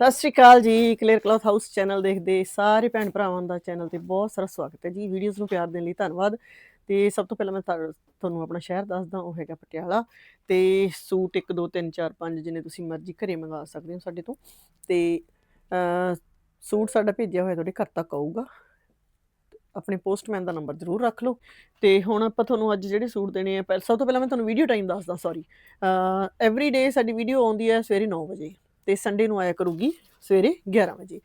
ਸਤਿ ਸ਼੍ਰੀ ਅਕਾਲ ਜੀ clear cloth house channel ਦੇਖਦੇ ਸਾਰੇ ਭੈਣ ਭਰਾਵਾਂ ਦਾ ਚੈਨਲ ਤੇ ਬਹੁਤ ਸਾਰਾ ਸਵਾਗਤ ਹੈ ਜੀ। ਵੀਡੀਓਜ਼ ਨੂੰ ਪਿਆਰ ਦੇਣ ਲਈ ਧੰਨਵਾਦ। ਤੇ ਸਭ ਤੋਂ ਪਹਿਲਾਂ ਮੈਂ ਤੁਹਾਨੂੰ ਆਪਣਾ ਸ਼ਹਿਰ ਦੱਸਦਾ, ਉਹ ਹੈਗਾ ਪਟਿਆਲਾ। ਤੇ ਸੂਟ 1 2 3 4 5 ਜਿੰਨੇ ਤੁਸੀਂ ਮਰਜ਼ੀ ਘਰੇ ਮੰਗਾ ਸਕਦੇ ਹੋ ਸਾਡੇ ਤੋਂ। ਤੇ ਸੂਟ ਸਾਡਾ ਭੇਜਿਆ ਹੋਇਆ ਤੁਹਾਡੇ ਘਰ ਤੱਕ ਆਊਗਾ। ਆਪਣੇ ਪੋਸਟਮੈਨ ਦਾ ਨੰਬਰ ਜ਼ਰੂਰ ਰੱਖ ਲਓ। ਤੇ ਹੁਣ ਆਪਾਂ ਤੁਹਾਨੂੰ ਅੱਜ ਜਿਹੜੇ ਸੂਟ ਦੇਣੇ ਆ, ਪਹਿਲਾਂ, ਸਭ ਤੋਂ ਪਹਿਲਾਂ ਮੈਂ ਤੁਹਾਨੂੰ ਵੀਡੀਓ ਟਾਈਮ ਦੱਸਦਾ ਸੌਰੀ ਐਵਰੀ ਡੇ ਸਾਡੀ ਵੀਡੀਓ ਆਉਂਦੀ ਹੈ ਸਵੇਰੇ 9 ਵਜੇ। ਤੇ ਸੰਡੇ ਨੂੰ ਆਇਆ ਕਰੂਗੀ ਸਵੇਰੇ 11 ਵਜੇ।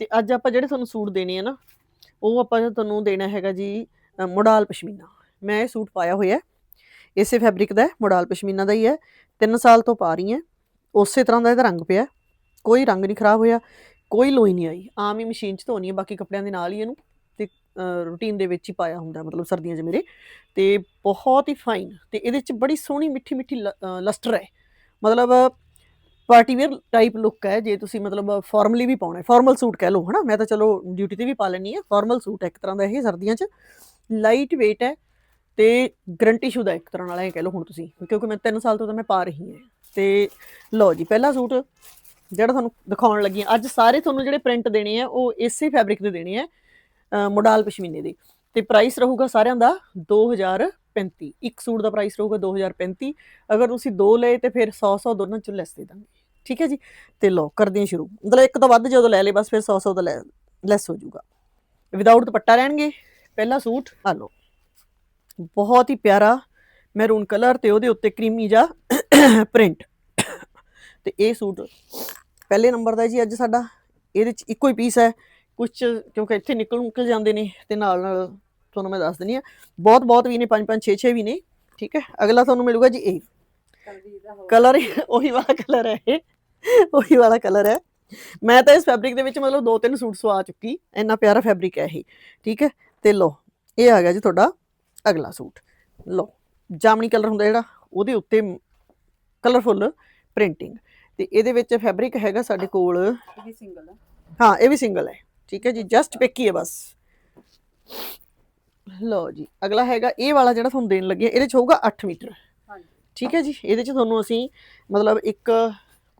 ਤੇ ਅੱਜ ਆਪਾਂ ਜਿਹੜੇ ਤੁਹਾਨੂੰ ਸੂਟ ਦੇਣੇ ਆ ਨਾ, ਉਹ ਆਪਾਂ ਤੁਹਾਨੂੰ ਦੇਣਾ ਹੈਗਾ ਜੀ ਮੋਡਾਲ ਪਸ਼ਮੀਨਾ। ਮੈਂ ਇਹ ਸੂਟ ਪਾਇਆ ਹੋਇਆ ਇਸੇ ਫੈਬਰਿਕ ਦਾ ਮੋਡਾਲ ਪਸ਼ਮੀਨਾ ਦਾ ਹੀ ਹੈ। 3 ਸਾਲ ਤੋਂ ਪਾ ਰਹੀ ਹਾਂ। ਉਸੇ ਤਰ੍ਹਾਂ ਦਾ ਇਹਦਾ ਰੰਗ ਪਿਆ। ਕੋਈ ਰੰਗ ਨਹੀਂ ਖਰਾਬ ਹੋਇਆ, ਕੋਈ ਲੋਈ ਨਹੀਂ ਆਈ। ਆਮ ਹੀ ਮਸ਼ੀਨ 'ਚ ਧੋਣੀ ਹੈ ਬਾਕੀ ਕੱਪੜਿਆਂ ਦੇ ਨਾਲ ਹੀ ਇਹਨੂੰ ਤੇ ਰੂਟੀਨ ਦੇ ਵਿੱਚ ਹੀ ਪਾਇਆ ਹੁੰਦਾ ਮਤਲਬ ਸਰਦੀਆਂ 'ਚ ਮੇਰੇ। ਤੇ ਬਹੁਤ ਹੀ ਫਾਈਨ ਤੇ ਇਹਦੇ 'ਚ ਬੜੀ ਸੋਹਣੀ ਮਿੱਠੀ ਮਿੱਠੀ ਲਸਟਰ ਹੈ। ਮਤਲਬ ਪਾਰਟੀ ਵੇਅਰ ਟਾਈਪ ਲੁੱਕ ਹੈ ਜੇ ਤੁਸੀਂ ਮਤਲਬ ਫਾਰਮਲੀ ਵੀ ਪਾਉਣਾ ਹੈ ਫਾਰਮਲ ਸੂਟ ਕਹਿ ਲਓ ਹਨਾ? ਮੈਂ ਤਾਂ ਚਲੋ ਡਿਊਟੀ ਤੇ ਵੀ ਪਾ ਲੈਣੀ ਹੈ ਫਾਰਮਲ ਸੂਟ ਹੈ ਇੱਕ ਤਰ੍ਹਾਂ ਦਾ ਇਹ ਸਰਦੀਆਂ 'ਚ। ਲਾਈਟ weight ਹੈ ਤੇ ਗਰੰਟੀ ਸ਼ੁਦਾ ਇੱਕ ਤਰ੍ਹਾਂ ਨਾਲ ਇਹ ਕਹਿ ਲਓ ਹੁਣ ਤੁਸੀਂ ਕਿਉਂਕਿ ਮੈਂ 3 ਸਾਲ ਤੋਂ ਤਾਂ ਮੈਂ ਪਾ ਰਹੀ ਹਾਂ। ਤੇ ਲਓ ਜੀ ਪਹਿਲਾ ਸੂਟ ਜਿਹੜਾ ਤੁਹਾਨੂੰ ਦਿਖਾਉਣ ਲੱਗੀ ਹਾਂ ਅੱਜ ਸਾਰੇ ਤੁਹਾਨੂੰ ਜਿਹੜੇ ਪ੍ਰਿੰਟ ਦੇਣੇ ਆ ਉਹ ਇਸੇ ਫੈਬਰਿਕ ਦੇ ਦੇਣੇ ਆ ਅ, ਮੋਡਾਲ ਪਸ਼ਮੀਨੇ ਦੇ। ਤੇ ਪ੍ਰਾਈਸ ਰਹੂਗਾ ਸਾਰਿਆਂ ਦਾ 2035 ਇੱਕ ਸੂਟ ਦਾ ਪ੍ਰਾਈਸ ਰਹੂਗਾ 2035 ਅਗਰ ਤੁਸੀਂ ਦੋ ਲਏ ਤੇ ਫਿਰ 100 100 ਦੋਨਾਂ ਚੋਂ ਲੈਸ ਦੇ ਦਾਂਗੇ। ਠੀਕ ਹੈ ਜੀ? ਤੇ ਲਓ ਕਰਦੇ ਹਾਂ ਸ਼ੁਰੂ। ਮਤਲਬ ਇੱਕ ਤੋਂ ਵੱਧ ਜਦੋਂ ਲੈ ਲੇ ਬਸ ਫਿਰ 100 100 ਦਾ ਲੈਸ ਹੋ ਜਾਊਗਾ। ਵਿਦਆਊਟ ਦੁਪੱਟਾ ਰਹਿਣਗੇ? ਪਹਿਲਾ ਸੂਟ। ਆ ਲਓ। ਬਹੁਤ ਹੀ ਪਿਆਰਾ ਮੈਰੂਨ ਕਲਰ ਤੇ ਉਹਦੇ ਉੱਤੇ ਕਰੀਮੀ ਜਾ ਪ੍ਰਿੰਟ ਤੇ ਇਹ ਸੂਟ ਪਹਿਲੇ ਨੰਬਰ ਦਾ ਜੀ ਅੱਜ ਸਾਡਾ। ਇਹਦੇ ਚ ਇੱਕੋ ਹੀ ਪੀਸ ਹੈ। ਕੁਝ ਕਿਉਂਕਿ ਇੱਥੇ ਨਿਕਲ ਨਿਕਲ ਜਾਂਦੇ ਨੇ ਤੇ ਨਾਲ ਨਾਲ ਤੁਹਾਨੂੰ ਮੈਂ ਦੱਸ ਦਿੰਨੀ ਆ ਬਹੁਤ ਬਹੁਤ ਵੀ ਨੇ 5 5 6 6 ਵੀ ਨੇ। ਠੀਕ ਹੈ? ਅਗਲਾ ਤੁਹਾਨੂੰ ਮਿਲੂਗਾ ਜੀ ਇਹ ਕਲਰ ਉਹੀ ਵਾਲਾ ਕਲਰ ਹੈ ਇਹ। ਉਹੀ ਵਾਲਾ ਕਲਰ ਹੈ। ਮੈਂ ਤਾਂ ਇਸ ਫੈਬਰਿਕ ਦੇ ਵਿੱਚ ਮਤਲਬ ਦੋ ਤਿੰਨ ਸੂਟ ਸਵਾ ਚੁੱਕੀ। ਇੰਨਾ ਪਿਆਰਾ ਫੈਬਰਿਕ ਹੈ ਇਹ। ਠੀਕ ਹੈ? ਤੇ ਲੋ ਇਹ ਆ ਗਿਆ ਜੀ ਤੁਹਾਡਾ ਅਗਲਾ ਸੂਟ ਲੋ ਜਾਮਣੀ ਕਲਰ ਹੁੰਦਾ ਜਿਹੜਾ ਉਹਦੇ ਉੱਤੇ ਕਲਰਫੁੱਲ ਪ੍ਰਿੰਟਿੰਗ ਤੇ ਇਹਦੇ ਵਿੱਚ ਫੈਬਰਿਕ ਹੈਗਾ ਸਾਡੇ ਕੋਲ। ਇਹ ਸਿੰਗਲ ਹੈ। ਹਾਂ ਇਹ ਵੀ ਸਿੰਗਲ ਹੈ। ਠੀਕ ਹੈ ਜੀ ਜਸਟ ਪਿਕ ਹੀ ਬਸ। ਲਓ ਜੀ ਅਗਲਾ ਹੈਗਾ ਇਹ ਵਾਲਾ ਜਿਹੜਾ ਤੁਹਾਨੂੰ ਦੇਣ ਲੱਗੇ ਇਹਦੇ ਚ ਹੋਊਗਾ 8 ਮੀਟਰ। ਹਾਂਜੀ। ਠੀਕ ਹੈ ਜੀ ਇਹਦੇ ਚ ਤੁਹਾਨੂੰ ਅਸੀਂ ਮਤਲਬ ਇੱਕ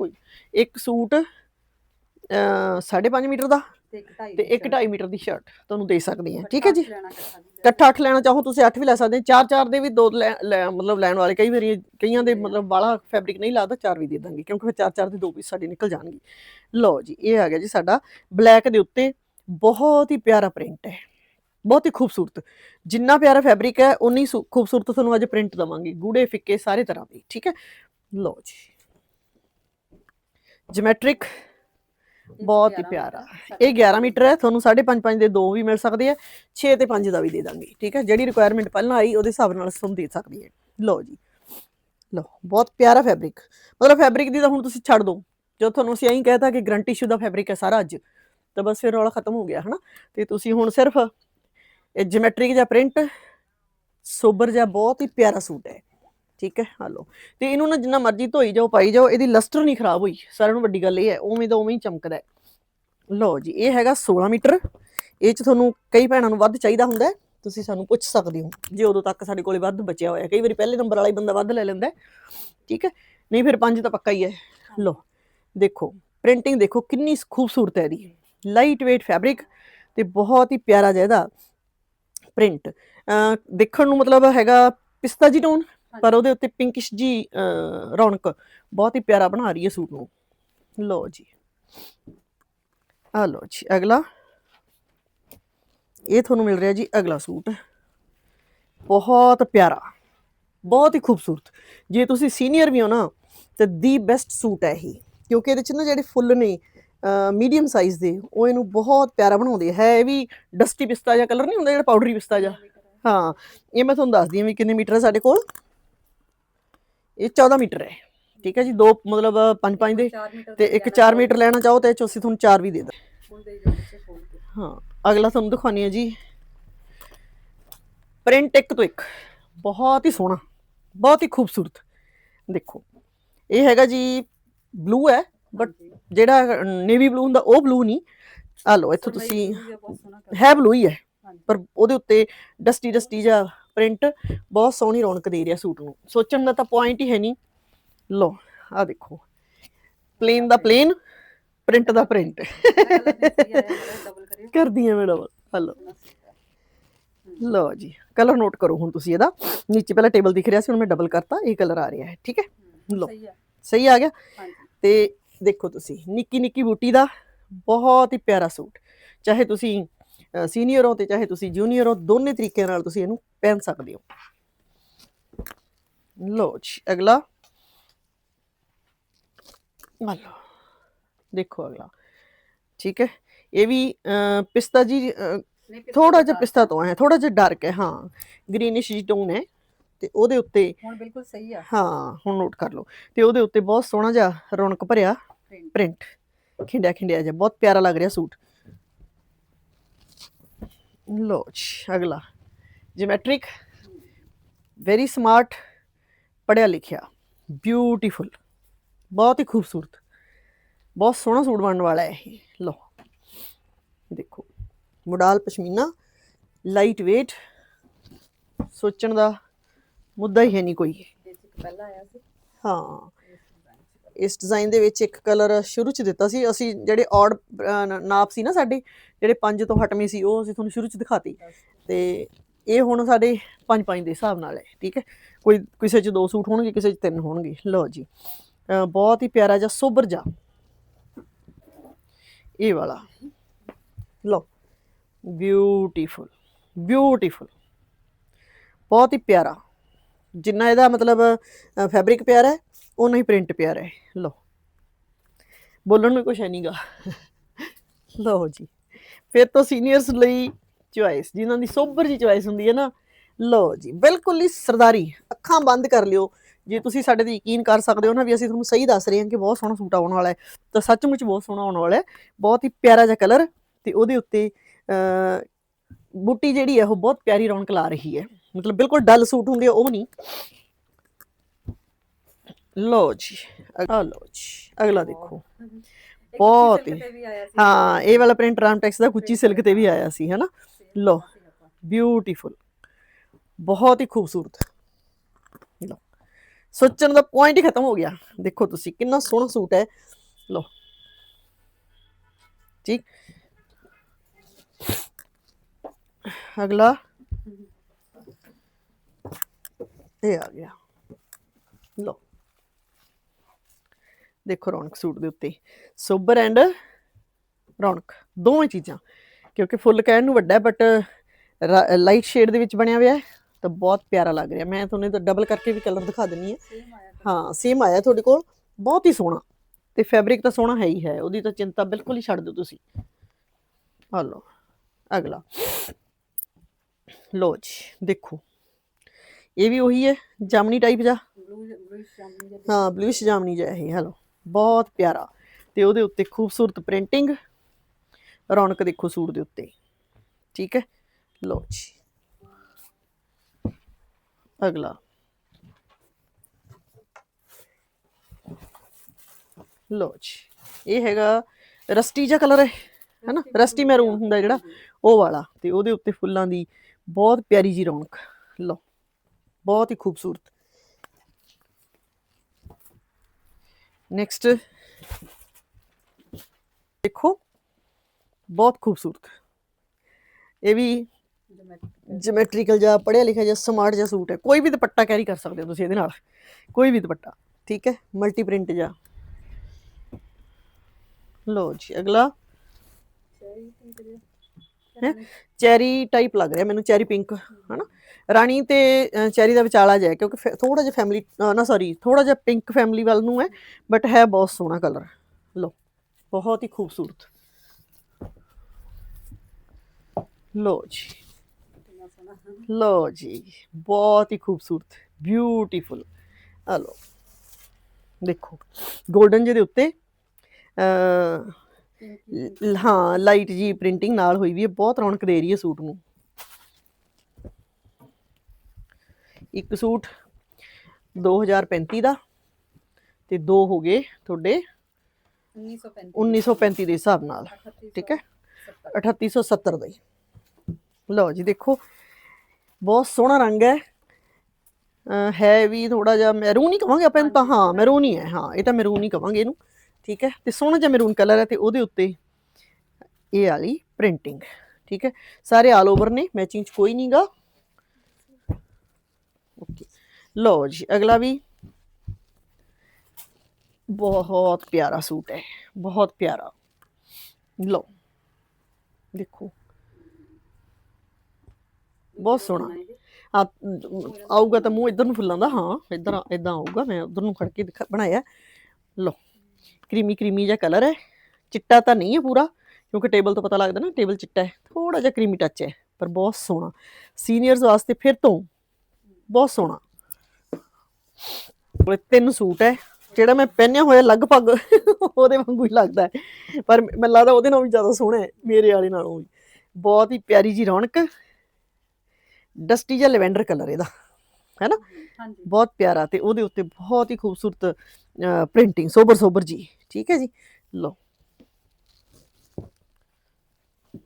ਕੋਈ। ਇੱਕ ਸੂਟ ਅ 5.5 ਮੀਟਰ ਦਾ ਤੇ ਇੱਕ ਢਾਈ ਤੇ ਇੱਕ 2.5 ਮੀਟਰ ਦੀ ਸ਼ਰਟ ਤੁਹਾਨੂੰ ਦੇ ਸਕਦੇ ਹਾਂ। ਠੀਕ ਹੈ ਜੀ? ਇਕੱਠਾ 8 ਲੈਣਾ ਚਾਹੋ ਤੁਸੀਂ 8 ਵੀ ਲੈ ਸਕਦੇ ਹੋ। ਚਾਰ ਚਾਰ ਦੇ ਵੀ ਦੋ ਮਤਲਬ ਲੈਣ ਵਾਲੇ ਕਈ ਵਾਰੀ ਕਈਆਂ ਦੇ ਮਤਲਬ ਵਾਲਾ ਫੈਬਰਿਕ ਨਹੀਂ ਲੱਗਦਾ ਚਾਰ ਵੀ ਦੇ ਦਾਂਗੇ ਕਿਉਂਕਿ ਫਿਰ ਚਾਰ ਚਾਰ ਦੇ ਦੋ ਪੀਸ ਸਾਡੇ ਨਿਕਲ ਜਾਣਗੇ। ਲਓ ਜੀ ਇਹ ਆ ਗਿਆ ਜੀ ਸਾਡਾ ਬਲੈਕ ਦੇ ਉੱਤੇ ਬਹੁਤ ਹੀ ਪਿਆਰਾ ਪ੍ਰਿੰਟ ਹੈ। ਬਹੁਤ ਹੀ ਖੂਬਸੂਰਤ। ਜਿੰਨਾ ਪਿਆਰਾ ਫੈਬਰਿਕ ਹੈ ਉਨੀ ਖੂਬਸੂਰਤ ਤੁਹਾਨੂੰ ਅੱਜ ਪ੍ਰਿੰਟ ਦਵਾਂਗੇ। ਗੂੜੇ ਫਿੱਕੇ ਸਾਰੇ ਤਰ੍ਹਾਂ ਦੇ। ਠੀਕ ਹੈ? ਲਓ ਜੀ। ਜਿਓਮੈਟ੍ਰਿਕ ਬਹੁਤ ਹੀ 11 ਪਿਆਰਾ। ਇਹ 11 ਮੀਟਰ ਹੈ ਤੁਹਾਨੂੰ 5.5 5 ਦੇ ਦੋ ਵੀ ਮਿਲ ਸਕਦੇ ਆ 6 ਤੇ 5 ਦਾ ਵੀ ਦੇ ਦਾਂਗੇ ਠੀਕ ਹੈ? ਜਿਹੜੀ ਰਿਕੁਆਇਰਮੈਂਟ ਪਹਿਲਾਂ ਆਈ ਉਹਦੇ ਹਿਸਾਬ ਨਾਲ ਤੁਹਾਨੂੰ ਦੇ ਸਕਦੀ ਹੈ। ਲਓ ਜੀ। ਲਓ ਬਹੁਤ ਪਿਆਰਾ ਫੈਬਰਿਕ ਮਤਲਬ ਫੈਬਰਿਕ ਦੀ ਤਾਂ ਹੁਣ ਤੁਸੀਂ ਛੱਡ ਦਿਓ ਜੋ ਤੁਹਾਨੂੰ ਅਸੀਂ ਐਂ ਕਹਿਤਾ ਕਿ ਗਰੰਟੀ ਸ਼ੁਦਾ ਫੈਬਰਿਕ ਹੈ ਸਾਰਾ ਅੱਜ ਤਾਂ ਬਸ ਫਿਰ ਰੌਲਾ ਖਤਮ ਹੋ ਗਿਆ ਹਨਾ? ਤੇ ਤੁਸੀਂ ਹੁਣ ਸਿਰਫ ਇਹ ਜਿਓਮੈਟ੍ਰਿਕ ਜਾਂ ਪ੍ਰਿੰਟ ਸੋਬਰ ਜਿਹਾ ਬਹੁਤ ਹੀ ਪਿਆਰਾ ਸੂਟ ਹੈ। ਠੀਕ ਹੈ ਹਾਲੋ ਤੇ ਇਹਨੂੰ ਨਾ ਜਿੰਨਾ ਮਰਜ਼ੀ ਧੋਈ ਜਾਓ ਪਾਈ ਜਾਓ ਇਹਦੀ ਲਸਟਰ ਨਹੀਂ ਖਰਾਬ ਹੋਈ। ਸਾਰਿਆਂ ਨੂੰ ਵੱਡੀ ਗੱਲ ਇਹ ਹੈ ਉਵੇਂ ਦਾ ਉਵੇਂ ਹੀ ਚਮਕਦਾ ਹੈ। ਲਓ ਜੀ ਇਹ ਹੈਗਾ 16 ਮੀਟਰ। ਇਹ ਚ ਤੁਹਾਨੂੰ ਕਈ ਭੈਣਾਂ ਨੂੰ ਵੱਧ ਚਾਹੀਦਾ ਹੁੰਦਾ ਹੈ, ਤੁਸੀਂ ਸਾਨੂੰ ਪੁੱਛ ਸਕਦੇ ਹੋ ਜੇ ਉਦੋਂ ਤੱਕ ਸਾਡੇ ਕੋਲੇ ਵੱਧ ਬਚਿਆ ਹੋਇਆ। ਕਈ ਵਾਰੀ ਪਹਿਲੇ ਨੰਬਰ ਵਾਲਾ ਹੀ ਬੰਦਾ ਵੱਧ ਲੈ ਲੈਂਦਾ ਠੀਕ ਹੈ ਨਹੀਂ ਫਿਰ ਪੰਜ ਤਾਂ ਪੱਕਾ ਹੀ ਹੈ। ਲਓ ਦੇਖੋ ਪ੍ਰਿੰਟਿੰਗ ਦੇਖੋ ਕਿੰਨੀ ਖੂਬਸੂਰਤ ਹੈ ਇਹਦੀ। ਲਾਈਟ weight ਫੈਬਰਿਕ ਤੇ ਬਹੁਤ ਹੀ ਪਿਆਰਾ ਜਿਹਾ ਇਹਦਾ ਪ੍ਰਿੰਟ ਦੇਖਣ ਨੂੰ ਮਤਲਬ ਹੈਗਾ ਪਿਸਤਾ ਜੀ ਟੋਨ ਪਰ ਉਹਦੇ ਉੱਤੇ ਪਿੰਕਿਸ਼ ਜੀ ਅਹ, ਰੌਣਕ ਬਹੁਤ ਹੀ ਪਿਆਰਾ ਬਣਾ ਰਹੀ ਹੈ ਸੂਟ ਨੂੰ। ਲਓ ਜੀ। ਆ ਲਓ ਜੀ ਅਗਲਾ। ਇਹ ਤੁਹਾਨੂੰ ਮਿਲ ਰਿਹਾ ਜੀ ਅਗਲਾ ਸੂਟ। ਬਹੁਤ ਪਿਆਰਾ ਬਹੁਤ ਹੀ ਖੂਬਸੂਰਤ। ਜੇ ਤੁਸੀਂ ਸੀਨੀਅਰ ਵੀ ਹੋ ਨਾ ਤੇ ਦੀ ਬੈਸਟ ਸੂਟ ਹੈ ਇਹ। ਕਿਉਂਕਿ ਇਹਦੇ ਚ ਨਾ ਜਿਹੜੇ ਫੁੱਲ ਨੇ ਮੀਡੀਅਮ ਸਾਈਜ਼ ਦੇ ਉਹ ਇਹਨੂੰ ਬਹੁਤ ਪਿਆਰਾ ਬਣਾਉਂਦੇ ਹੈ ਇਹ ਵੀ ਡਸਟੀ ਪਿਸਤਾ ਜਿਹਾ ਕਲਰ ਨਹੀਂ ਹੁੰਦਾ ਜਿਹੜਾ ਪਾਊਡਰੀ ਪਿਸਤਾ ਜਿਹਾ? ਹਾਂ ਇਹ ਮੈਂ ਤੁਹਾਨੂੰ ਦੱਸਦੀ ਹਾਂ ਵੀ ਕਿੰਨੇ ਮੀਟਰ ਹੈ ਸਾਡੇ ਕੋਲ। ਇਹ 14 ਮੀਟਰ ਹੈ। ਠੀਕ ਹੈ ਜੀ ਦੋ ਮਤਲਬ 5-5 ਦੇ 4 ਮੀਟਰ ਤੇ ਇੱਕ 4 ਮੀਟਰ ਲੈਣਾ ਚਾਹੋ ਤੇ ਅਸੀਂ ਤੁਹਾਨੂੰ 4 ਵੀ ਦੇ ਦਾਂ ਦੇ ਜੋ ਹਾਂ ਅਗਲਾ ਤੁਹਾਨੂੰ ਦਿਖਾਉਣੀ ਹੈ ਜੀ। ਪ੍ਰਿੰਟ ਇੱਕ ਤੋਂ ਇੱਕ। ਬਹੁਤ ਹੀ ਸੋਹਣਾ ਬਹੁਤ ਹੀ ਖੂਬਸੂਰਤ। ਦੇਖੋ ਇਹ ਹੈਗਾ ਜੀ ਬਲੂ ਹੈ ਬਟ। ਜਿਹੜਾ ਨੇਵੀ ਬਲੂ ਹੁੰਦਾ ਉਹ ਬਲੂ ਨਹੀਂ। ਆ ਲਓ ਇੱਥੋਂ ਤੁਸੀਂ ਹੈ ਬਲੂ ਹੀ ਹੈ। ਪਰ ਉਹਦੇ ਉੱਤੇ ਡਸਟੀ ਡਸਟੀ ਜਿਹਾ ਪ੍ਰਿੰਟ ਬਹੁਤ ਸੋਹਣੀ ਰੌਣਕ ਦੇ ਰਿਹਾ ਸੂਟ ਨੂੰ। ਸੋਚਣ ਦਾ ਤਾਂ ਪੁਆਇੰਟ ਹੀ ਹੈ ਨਹੀਂ। ਲੋ ਆ ਦੇਖੋ। ਪਲੇਨ ਦਾ ਪਲੇਨ ਪ੍ਰਿੰਟ ਦਾ ਪ੍ਰਿੰਟ ਕਰਦੀ ਆ ਮੈਂ ਡਬਲ ਹਲੋ ਲਓ ਜੀ ਕਲਰ ਨੋਟ ਕਰੋ ਹੁਣ ਤੁਸੀਂ ਇਹਦਾ। ਨੀਚੇ ਪਹਿਲਾਂ ਟੇਬਲ ਦਿਖ ਰਿਹਾ ਸੀ ਹੁਣ ਮੈਂ ਡਬਲ ਕਰਤਾ ਇਹ ਕਲਰ ਆ ਰਿਹਾ ਹੈ ਠੀਕ ਹੈ? ਲਓ ਸਹੀ ਆ। ਗਿਆ? ਤੇ ਦੇਖੋ ਤੁਸੀਂ ਨਿੱਕੀ ਨਿੱਕੀ ਬੂਟੀ ਦਾ ਬਹੁਤ ਹੀ ਪਿਆਰਾ ਸੂਟ। ਚਾਹੇ ਤੁਸੀਂ ਸੀਨੀਅਰ ਹੋ ਤੇ ਚਾਹੇ ਤੁਸੀਂ ਜੂਨੀਅਰ ਹੋ ਦੋਨੇ ਤਰੀਕਿਆਂ ਨਾਲ ਤੁਸੀਂ ਇਹਨੂੰ ਪਹਿਨ ਸਕਦੇ ਹੋ। ਲਓ ਜੀ ਅਗਲਾ। ਲਓ ਦੇਖੋ ਅਗਲਾ। ਠੀਕ ਹੈ ਇਹ ਵੀ ਪਿਸਤਾ ਜੀ ਥੋੜਾ ਜਿਹਾ ਪਿਸਤਾ ਤੋਂ ਹੈ ਥੋੜਾ ਜਿਹਾ ਡਾਰਕ ਹੈ ਹਾਂ। ਗ੍ਰੀਨਿਸ਼ ਜੀ ਟੋਨ ਹੈ ਤੇ ਉਹਦੇ ਉੱਤੇ ਹੁਣ ਬਿਲਕੁਲ ਸਹੀ ਆ। ਹਾਂ ਹੁਣ ਨੋਟ ਕਰ ਲਓ। ਤੇ ਉਹਦੇ ਉੱਤੇ ਬਹੁਤ ਸੋਹਣਾ ਜਿਹਾ ਰੌਣਕ ਭਰਿਆ ਪ੍ਰਿੰਟ ਖਿੰਡਿਆ ਖਿੰਡਿਆ ਜਿਹਾ ਬਹੁਤ ਪਿਆਰਾ ਲੱਗ ਰਿਹਾ ਸੂਟ। ਲੋ ਜੀ ਅਗਲਾ। ਜਿਓਮੈਟ੍ਰਿਕ ਵੈਰੀ ਸਮਾਰਟ ਪੜਿਆ ਲਿਖਿਆ ਬਿਊਟੀਫੁਲ ਬਹੁਤ ਹੀ ਖੂਬਸੂਰਤ, ਬਹੁਤ ਸੋਹਣਾ ਸੂਟ ਬਣਨ ਵਾਲਾ ਹੈ ਇਹ। ਲੋ ਦੇਖੋ, ਮੁਡਾਲ ਪਸ਼ਮੀਨਾ ਲਾਈਟ weight, ਸੋਚਣ ਦਾ ਮੁੱਦਾ ਹੀ ਹੈ ਨਹੀਂ ਕੋਈ। ਪਹਿਲਾਂ ਆਇਆ ਸੀ ਹਾਂ, ਇਸ ਡਿਜ਼ਾਈਨ ਦੇ ਵਿੱਚ ਇੱਕ ਕਲਰ ਸ਼ੁਰੂ ਚ ਦਿੱਤਾ ਸੀ। ਅਸੀਂ ਜਿਹੜੇ ਔਡ ਨਾਪ ਸੀ ਨਾ ਸਾਡੇ ਜਿਹੜੇ ਪੰਜ ਤੋਂ ਹਟਵੇਂ ਸੀ ਉਹ ਅਸੀਂ ਤੁਹਾਨੂੰ ਸ਼ੁਰੂ ਚ ਦਿਖਾਤੀ ਤੇ ਇਹ ਹੁਣ ਸਾਡੇ ਪੰਜ ਪੰਜ ਦੇ ਹਿਸਾਬ ਨਾਲ ਹੈ ਠੀਕ ਹੈ? ਕੋਈ ਕਿਸੇ ਚ ਦੋ ਸੂਟ ਹੋਣਗੇ ਕਿਸੇ ਚ ਤਿੰਨ ਹੋਣਗੇ। ਲਓ ਜੀ ਬਹੁਤ ਹੀ ਪਿਆਰਾ ਜਿਹਾ ਸੋਬਰ ਜਿਹਾ। ਇਹ ਵਾਲਾ। ਲਓ ਬਿਊਟੀਫੁਲ ਬਿਊਟੀਫੁਲ ਬਹੁਤ ਹੀ ਪਿਆਰਾ। ਜਿੰਨਾ ਇਹਦਾ ਮਤਲਬ ਫੈਬਰਿਕ ਪਿਆਰਾ ਹੈ ਉਨਾ ਹੀ ਪ੍ਰਿੰਟ ਪਿਆਰਾ ਹੈ। ਲਓ। ਬੋਲਣ ਨੂੰ ਕੁਛ ਹੈ ਨਹੀਂਗਾ ਲਓ ਜੀ। ਫਿਰ ਤੋਂ ਸੀਨੀਅਰਸ ਲਈ ਚੁਆਇਸ ਜਿਨ੍ਹਾਂ ਦੀ ਸੋਬਰ ਜੀ ਚੁਆਇਸ ਹੁੰਦੀ ਹੈ ਨਾ। ਲਓ ਜੀ ਬਿਲਕੁਲ ਹੀ ਸਰਦਾਰੀ ਅੱਖਾਂ ਬੰਦ ਕਰ ਲਿਓ। ਜੇ ਤੁਸੀਂ ਸਾਡੇ ਤੇ ਯਕੀਨ ਕਰ ਸਕਦੇ ਹੋ ਨਾ ਵੀ ਅਸੀਂ ਤੁਹਾਨੂੰ ਸਹੀ ਦੱਸ ਰਹੇ ਹਾਂ ਕਿ ਬਹੁਤ ਸੋਹਣਾ ਸੂਟ ਆਉਣ ਵਾਲਾ ਹੈ ਤਾਂ ਸੱਚਮੁੱਚ ਬਹੁਤ ਸੋਹਣਾ ਆਉਣ ਵਾਲਾ ਹੈ। ਬਹੁਤ ਹੀ ਪਿਆਰਾ ਜਿਹਾ ਕਲਰ ਤੇ ਉਹਦੇ ਉੱਤੇ ਅਹ, ਬੂਟੀ ਜਿਹੜੀ ਹੈ ਉਹ ਬਹੁਤ ਪਿਆਰੀ ਰੌਣਕ ਲਾ ਰਹੀ ਹੈ। ਮਤਲਬ ਬਿਲਕੁਲ ਡਲ ਸੂਟ ਹੁੰਦੇ ਉਹ ਨਹੀਂ। ਲਓ ਜੀ ਅਗਲਾ ਲੋ ਜੀ ਅਗਲਾ ਦੇਖੋ। ਬਹੁਤ ਸਿਲਕ ਹੀ। ਤੇ ਵੀ ਆਇਆ ਸੀ ਹਾਂ ਇਹ ਵਾਲਾ ਪ੍ਰਿੰਟ ਰਾਮਟੈਕਸ ਦਾ ਗੁੱਚੀ ਸਿਲਕ ਤੇ ਵੀ ਆਇਆ ਸੀ ਹੈਨਾ ਲਓ ਬਿਊਟੀਫੁਲ ਬਹੁਤ ਹੀ ਖੂਬਸੂਰਤ ਲਓ ਸੋਚਣ ਦਾ ਪੁਆਇੰਟ ਹੀ ਖਤਮ ਹੋ ਗਿਆ ਦੇਖੋ ਤੁਸੀਂ ਕਿੰਨਾ ਸੋਹਣਾ ਸੂਟ ਹੈ ਲਓ ਠੀਕ ਅਗਲਾ ਇਹ ਆ ਗਿਆ ਲਓ ਦੇਖੋ ਰੌਣਕ ਸੂਟ ਦੇ ਉੱਤੇ। ਸੋਬਰ ਐਂਡ ਰੌਣਕ ਦੋਵੇਂ ਚੀਜ਼ਾਂ। ਕਿਉਂਕਿ ਫੁੱਲ ਕਹਿਣ ਨੂੰ ਵੱਡਾ ਬਟ ਲਾਈਟ ਸ਼ੇਡ ਦੇ ਵਿੱਚ ਬਣਿਆ ਹੋਇਆ ਹੈ ਤਾਂ ਬਹੁਤ ਪਿਆਰਾ ਲੱਗ ਰਿਹਾ। ਮੈਂ ਤੁਹਾਨੂੰ ਤਾਂ ਡਬਲ ਕਰਕੇ ਵੀ ਕਲਰ ਦਿਖਾ ਦਿੰਨੀ ਹੈ। ਹਾਂ ਸੇਮ ਆਇਆ ਤੁਹਾਡੇ ਕੋਲ। ਬਹੁਤ ਹੀ ਸੋਹਣਾ। ਤੇ ਫੈਬਰਿਕ ਤਾਂ ਸੋਹਣਾ ਹੈ ਹੀ ਹੈ ਉਹਦੀ ਤਾਂ ਚਿੰਤਾ ਬਿਲਕੁਲ ਹੀ ਛੱਡ ਦਿਓ ਤੁਸੀਂ। ਆ ਲਓ ਅਗਲਾ। ਲੋ ਜੀ ਦੇਖੋ। ਇਹ ਵੀ ਉਹੀ ਹੈ ਜਾਮਨੀ ਟਾਈਪ ਜਾ ਹਾਂ ਬਲੂਇਸ਼ ਜਾਮਨੀ ਜਿਹਾ ਇਹ ਹੈਲੋ ਬਹੁਤ ਪਿਆਰਾ। ਤੇ ਉਹਦੇ ਉੱਤੇ ਖੂਬਸੂਰਤ ਪ੍ਰਿੰਟਿੰਗ ਰੌਣਕ ਦੇਖੋ ਸੂਟ ਦੇ ਉੱਤੇ। ਠੀਕ ਹੈ? ਲਓ ਜੀ। ਅਗਲਾ। ਲਓ ਜੀ। ਇਹ ਹੈਗਾ ਰਸਟੀ ਜਿਹਾ ਕਲਰ ਹੈ ਹੈਨਾ? ਰਸਟੀ ਮੈਰੂਨ ਹੁੰਦਾ ਜਿਹੜਾ ਉਹ ਵਾਲਾ। ਤੇ ਉਹਦੇ ਉੱਤੇ ਫੁੱਲਾਂ ਦੀ ਬਹੁਤ ਪਿਆਰੀ ਜੀ ਰੌਣਕ। ਲਓ। ਬਹੁਤ ਹੀ ਖੂਬਸੂਰਤ। ਨੈਕਸਟ ਦੇਖੋ ਬਹੁਤ ਖੂਬਸੂਰਤ ਇਹ ਵੀ ਜਿਓਮੈਟ੍ਰੀਕਲ ਜਿਹਾ ਪੜ੍ਹਿਆ ਲਿਖਿਆ ਜਿਹਾ ਸਮਾਰਟ ਜਿਹਾ ਸੂਟ ਹੈ ਕੋਈ ਵੀ ਦੁਪੱਟਾ ਕੈਰੀ ਕਰ ਸਕਦੇ ਹੋ ਤੁਸੀਂ ਇਹਦੇ ਨਾਲ ਕੋਈ ਵੀ ਦੁਪੱਟਾ ਠੀਕ ਹੈ ਮਲਟੀ ਪ੍ਰਿੰਟ ਜਿਹਾ ਲੋ ਜੀ ਅਗਲਾ ਚੈਰੀ ਚੈਰੀ ਟਾਈਪ ਲੱਗ ਰਿਹਾ ਮੈਨੂੰ ਚੈਰੀ ਪਿੰਕ ਹਨਾ ਰਾਣੀ ਤੇ ਚੈਰੀ ਦਾ ਵਿਚਾਲਾ ਜਿਹਾ ਕਿਉਂਕਿ ਥੋੜਾ ਜਿਹਾ ਫੈਮਿਲੀ ਨਾ ਸੌਰੀ ਥੋੜਾ ਜਿਹਾ ਪਿੰਕ ਫੈਮਿਲੀ ਵੱਲ ਨੂੰ ਹੈ ਬਟ ਹੈ ਬਹੁਤ ਸੋਹਣਾ ਕਲਰ ਲੋ ਬਹੁਤ ਹੀ ਖੂਬਸੂਰਤ। ਲੋ ਜੀ। ਲੋ ਜੀ ਬਹੁਤ ਹੀ ਖੂਬਸੂਰਤ ਬਿਊਟੀਫੁਲ ਆ ਲੋ ਦੇਖੋ 골ਡਨ ਜਿਹੇ ਦੇ ਉੱਤੇ ਹਾਂ ਲਾਈਟ ਜੀ ਪ੍ਰਿੰਟਿੰਗ ਨਾਲ ਹੋਈ ਵੀ ਹੈ ਬਹੁਤ ਰੌਣਕ ਦੇ ਰਹੀ ਹੈ ਸੂਟ ਨੂੰ। ਇੱਕ ਸੂਟ 2035 ਦਾ ਤੇ ਦੋ ਹੋ ਗਏ ਤੁਹਾਡੇ 1935 1935 ਦੇ ਹਿਸਾਬ ਨਾਲ ਠੀਕ ਹੈ? 3870 ਦਾ ਲਓ ਜੀ ਦੇਖੋ ਬਹੁਤ ਸੋਹਣਾ ਰੰਗ ਹੈ। ਹੈ ਵੀ ਥੋੜਾ ਜਿਹਾ ਮੈਰੂਨ ਹੀ ਕਵਾਂਗੇ ਆਪਾਂ ਇਹਨੂੰ ਤਾਂ ਹਾਂ ਮੈਰੂਨ ਹੀ ਹੈ ਹਾਂ ਇਹ ਤਾਂ ਮੈਰੂਨ ਹੀ ਕਵਾਂਗੇ ਇਹਨੂੰ ਠੀਕ ਹੈ? ਤੇ ਸੋਹਣਾ ਜਿਹਾ ਮੈਰੂਨ ਕਲਰ ਹੈ ਤੇ ਉਹਦੇ ਉੱਤੇ ਇਹ ਵਾਲੀ ਪ੍ਰਿੰਟਿੰਗ ਠੀਕ ਹੈ? ਸਾਰੇ ਆਲ ਓਵਰ ਨੇ ਮੈਚਿੰਗ ਚ ਕੋਈ ਨਹੀਂਗਾ ਓਕੇ। ਲਓ ਜੀ, ਅਗਲਾ ਵੀ। ਬਹੁਤ ਪਿਆਰਾ ਸੂਟ ਹੈ, ਬਹੁਤ ਪਿਆਰਾ। ਲਓ, ਦੇਖੋ। ਬਹੁਤ ਸੋਹਣਾ। ਆ ਆਊਗਾ ਤਾਂ ਮੂੰਹ ਇਧਰ ਨੂੰ ਫੁੱਲਾਂ ਦਾ, ਹਾਂ, ਇਧਰ ਇਦਾਂ ਆਊਗਾ, ਮੈਂ ਉਧਰ ਨੂੰ ਖੜ ਕੇ ਬਣਾਇਆ। ਲਓ, ਕਰੀਮੀ ਕਰੀਮੀ ਜਿਹਾ ਕਲਰ ਹੈ। ਚਿੱਟਾ ਤਾਂ ਨਹੀਂ ਹੈ ਪੂਰਾ, ਕਿਉਂਕਿ ਟੇਬਲ ਤੋਂ ਪਤਾ ਲੱਗਦਾ ਨਾ, ਟੇਬਲ ਚਿੱਟਾ ਹੈ। ਥੋੜਾ ਜਿਹਾ ਕਰੀਮੀ ਟੱਚ ਹੈ, ਪਰ ਬਹੁਤ ਸੋਹਣਾ। ਸੀਨੀਅਰਸ ਵਾਸਤੇ ਫਿਰ ਤੋਂ ਬਹੁਤ ਸੋਹਣਾ। ਕੋਲੇ ਤਿੰਨ ਸੂਟ ਹੈ ਜਿਹੜਾ ਮੈਂ ਪਹਿਨਿਆ ਹੋਇਆ ਲਗਭਗ ਉਹਦੇ ਵਾਂਗੂ ਹੀ ਲੱਗਦਾ ਹੈ ਪਰ ਮੈਨੂੰ ਲੱਗਦਾ ਉਹਦੇ ਨਾਲੋਂ ਵੀ ਜ਼ਿਆਦਾ ਸੋਹਣਾ ਹੈ ਮੇਰੇ ਵਾਲੇ ਨਾਲੋਂ ਵੀ। ਬਹੁਤ ਹੀ ਪਿਆਰੀ ਜੀ ਰੌਣਕ ਡਸਟੀ ਜਿਹਾ ਲੈਵੈਂਡਰ ਕਲਰ ਇਹਦਾ ਹੈ ਨਾ ਹਾਂਜੀ। ਬਹੁਤ ਪਿਆਰਾ ਤੇ ਉਹਦੇ ਉੱਤੇ ਬਹੁਤ ਹੀ ਖੂਬਸੂਰਤ ਪ੍ਰਿੰਟਿੰਗ ਸੋਬਰ ਸੋਬਰ ਜੀ ਠੀਕ ਹੈ ਜੀ? ਲੋ